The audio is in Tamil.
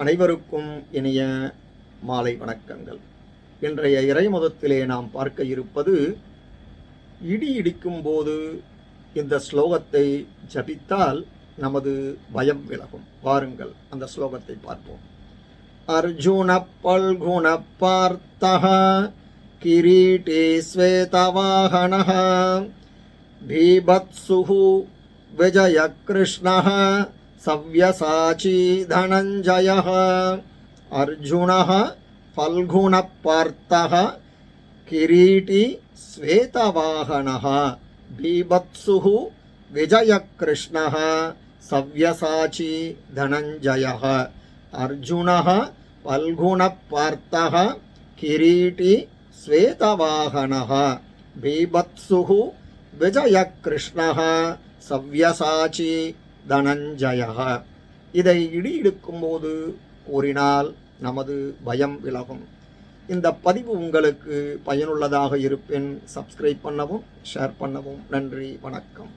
அனைவருக்கும் இனிய மாலை வணக்கங்கள். இன்றைய இறைமுதத்திலே நாம் பார்க்க இருப்பது இடி இடிக்கும் போது இந்த ஸ்லோகத்தை ஜபித்தால் நமது பயம் விலகும். வாருங்கள் அந்த ஸ்லோகத்தை பார்ப்போம். அர்ஜுன பல்குண பார்த்தः கிரீட்டே ஸ்வேதவாகனः సవ్యసాచీ ధనంజయ. అర్జున ఫల్గుణ పార్థ కిరీటి శ్వేతవాహన. బీభత్సు విజయకృష్ణ. సవ్యసాచీ ధనంజయ. అర్జున ఫల్గుణ పార్థ కిరీటి శ్వేతవాహన. బీభత్సు విజయకృష్ణ. సవ్యసాచీ தனஞ்சயா இதை இடி இடுக்கும்போது கூறினால் நமது பயம் விலகும். இந்த பதிவு உங்களுக்கு பயனுள்ளதாக இருப்பின் சப்ஸ்கிரைப் பண்ணவும் ஷேர் பண்ணவும் நன்றி வணக்கம்.